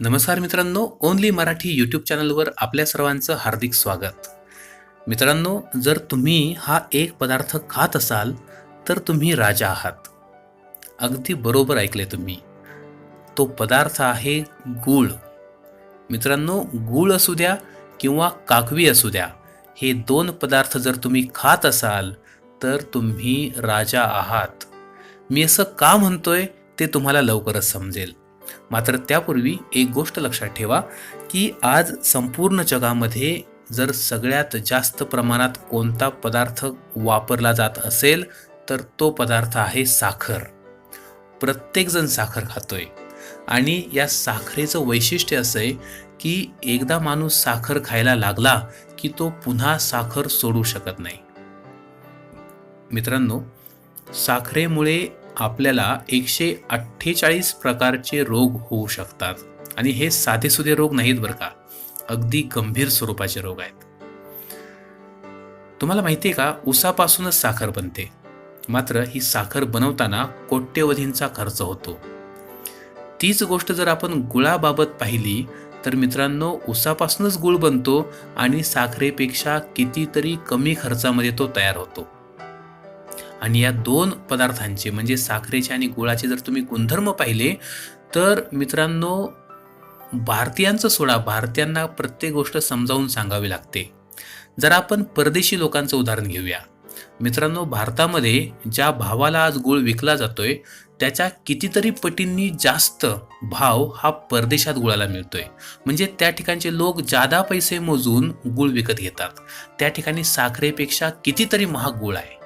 नमस्कार मित्रांनो only Marathi YouTube चॅनलवर आपल्या सर्वांचं हार्दिक स्वागत. मित्रांनो जर तुम्ही हा एक पदार्थ खात असाल तर तुम्ही राजा आहात. अगदी बरोबर ऐकले तुम्ही. तो पदार्थ आहे गूळ. मित्रांनो गूळ असू द्या किंवा काकवी असू द्या हे दोन पदार्थ जर तुम्ही खात असाल तर तुम्ही राजा आहात. मी असं का म्हणतोय ते तुम्हाला लवकरच समजेल. मात्र त्यापूर्वी एक गोष्ट लक्षात ठेवा की आज संपूर्ण जगामध्ये जर सगळ्यात जास्त प्रमाणात कोणता पदार्थ वापरला जात असेल तर तो पदार्थ आहे साखर. प्रत्येकजण साखर खातोय. आणि या साखरेचं वैशिष्ट्य असं आहे की एकदा माणूस साखर खायला लागला की तो पुन्हा साखर सोडू शकत नाही. मित्रांनो साखरेमुळे आपल्याला एकशे अठ्ठेचाळीस प्रकारचे रोग होऊ शकतात. आणि हे साधेसुधे रोग नाहीत बरं का. अगदी गंभीर स्वरूपाचे रोग आहेत. तुम्हाला माहिती आहे का उसापासूनच साखर बनते. मात्र ही साखर बनवताना कोट्यवधींचा खर्च होतो. तीच गोष्ट जर आपण गुळाबाबत पाहिली तर मित्रांनो उसापासूनच गुळ बनतो आणि साखरेपेक्षा कितीतरी कमी खर्चामध्ये तो तयार होतो. आणि या दोन पदार्थांचे म्हणजे साखरेचे आणि गुळाचे जर तुम्ही गुणधर्म पाहिले तर मित्रांनो भारतीयांचं सोडा भारतीयांना प्रत्येक गोष्ट समजावून सांगावी लागते. जर आपण परदेशी लोकांचं उदाहरण घेऊया. मित्रांनो भारतामध्ये ज्या भावाला आज गुळ विकला जातोय त्याच्या कितीतरी पटींनी जास्त भाव हा परदेशात गुळाला मिळतोय. म्हणजे त्या ठिकाणचे लोक जादा पैसे मोजून गुळ विकत घेतात. त्या ठिकाणी साखरेपेक्षा कितीतरी महाग गुळ आहे.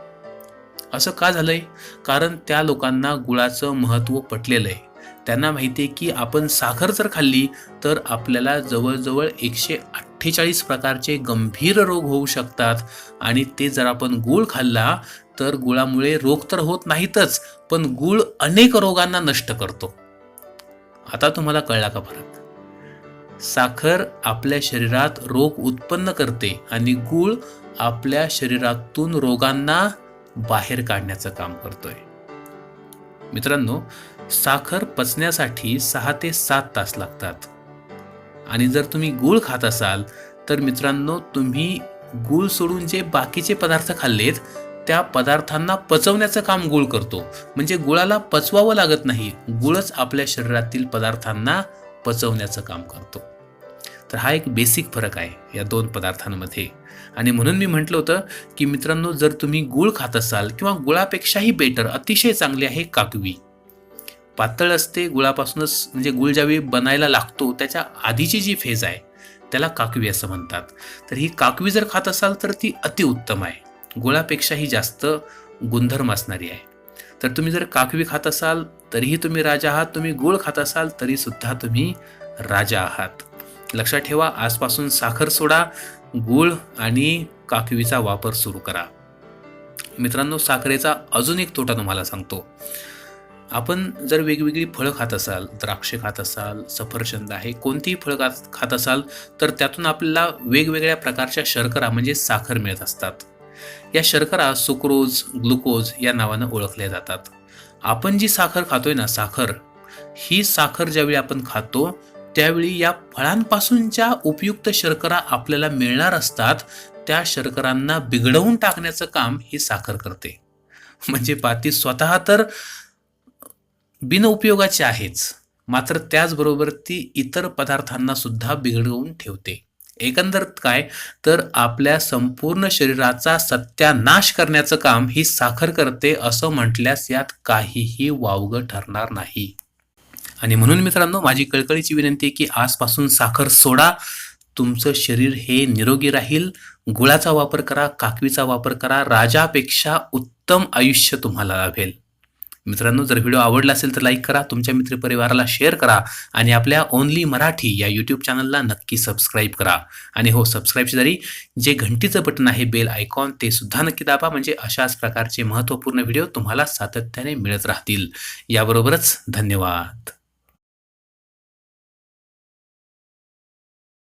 असं का झालंय? कारण त्या लोकांना गुळाचं महत्त्व पटलेलं आहे. त्यांना माहिती आहे की आपण साखर जर खाल्ली तर आपल्याला जवळजवळ एकशे अठ्ठेचाळीस प्रकारचे गंभीर रोग होऊ शकतात. आणि ते जर आपण गूळ खाल्ला तर गुळामुळे रोग तर होत नाहीतच पण गूळ अनेक रोगांना नष्ट करतो. आता तुम्हाला कळला का फरक? साखर आपल्या शरीरात रोग उत्पन्न करते आणि गूळ आपल्या शरीरातून रोगांना बाहेर काढण्याचं काम करतोय. मित्रांनो साखर पचण्यासाठी सहा ते सात तास लागतात. आणि जर तुम्ही गूळ खात असाल तर मित्रांनो तुम्ही गूळ सोडून जे बाकीचे पदार्थ खाल्लेत त्या पदार्थांना पचवण्याचं काम गूळ करतो. म्हणजे गुळाला पचवावं लागत नाही गुळच आपल्या शरीरातील पदार्थांना पचवण्याचं काम करतो. तर हा एक बेसिक फरक आहे या दोन पदार्थांमध्ये. आणि म्हणून मी म्हटलं होतं की मित्रांनो जर तुम्ही गुळ खात असाल किंवा गुळापेक्षाही बेटर अतिशय चांगली आहे काकवी. पातळ असते गुळापासूनच म्हणजे गुळ ज्यावेळी बनायला लागतो त्याच्या आधीची जी फेज आहे त्याला काकवी असं म्हणतात. तर ही काकवी जर खात असाल तर ती अतिउत्तम आहे. गुळापेक्षाही जास्त गुणधर्म असणारी आहे. तर तुम्ही जर काकवी खात असाल तरीही तुम्ही राजा आहात. तुम्ही गुळ खात असाल तरीसुद्धा तुम्ही राजा आहात. लक्षात ठेवा आजपासून साखर सोडा गूळ आणि काकवीचा वापर सुरू करा. मित्रांनो साखरेचा अजून एक तोटा तुम्हाला सांगतो. आपण जर वेगवेगळी फळं खात असाल द्राक्षे खात असाल सफरचंद आहे कोणतीही फळं खात खात असाल तर त्यातून आपल्याला वेगवेगळ्या प्रकारच्या शर्करा म्हणजे साखर मिळत असतात. या शर्करा सुक्रोज ग्लुकोज या नावानं ओळखल्या जातात. आपण जी साखर खातोय ना साखर ही साखर ज्यावेळी आपण खातो त्यावेळी या फळांपासूनच्या उपयुक्त शर्करा आपल्याला मिळणार असतात त्या शर्करांना बिघडवून टाकण्याचं काम ही साखर करते. म्हणजे पाती स्वतः तर बिनउपयोगाची आहेच मात्र त्याचबरोबर ती इतर पदार्थांना सुद्धा बिघडवून ठेवते. एकंदर काय? तर आपल्या संपूर्ण शरीराचा सत्यानाश करण्याचं काम ही साखर करते असं म्हटल्यास यात काहीही वावगं ठरणार नाही. आणि म्हणून मित्रांनो माझी कळकळीची विनंती आहे की आजपासून साखर सोडा. तुमचं शरीर हे निरोगी राहील. गुळाचा वापर करा काकवीचा वापर करा. राजापेक्षा उत्तम आयुष्य तुम्हाला लाभेल. मित्रांनो जर व्हिडिओ आवडला असेल तर लाईक करा तुमच्या मित्रपरिवाराला शेअर करा आणि आपल्या ओनली मराठी या यूट्यूब चॅनलला नक्की सबस्क्राईब करा. आणि हो सबस्क्राईब शेजारी जे घंटीचं बटन आहे बेल आयकॉन ते सुद्धा नक्की दाबा. म्हणजे अशाच प्रकारचे महत्त्वपूर्ण व्हिडिओ तुम्हाला सातत्याने मिळत राहतील. याबरोबरच धन्यवाद.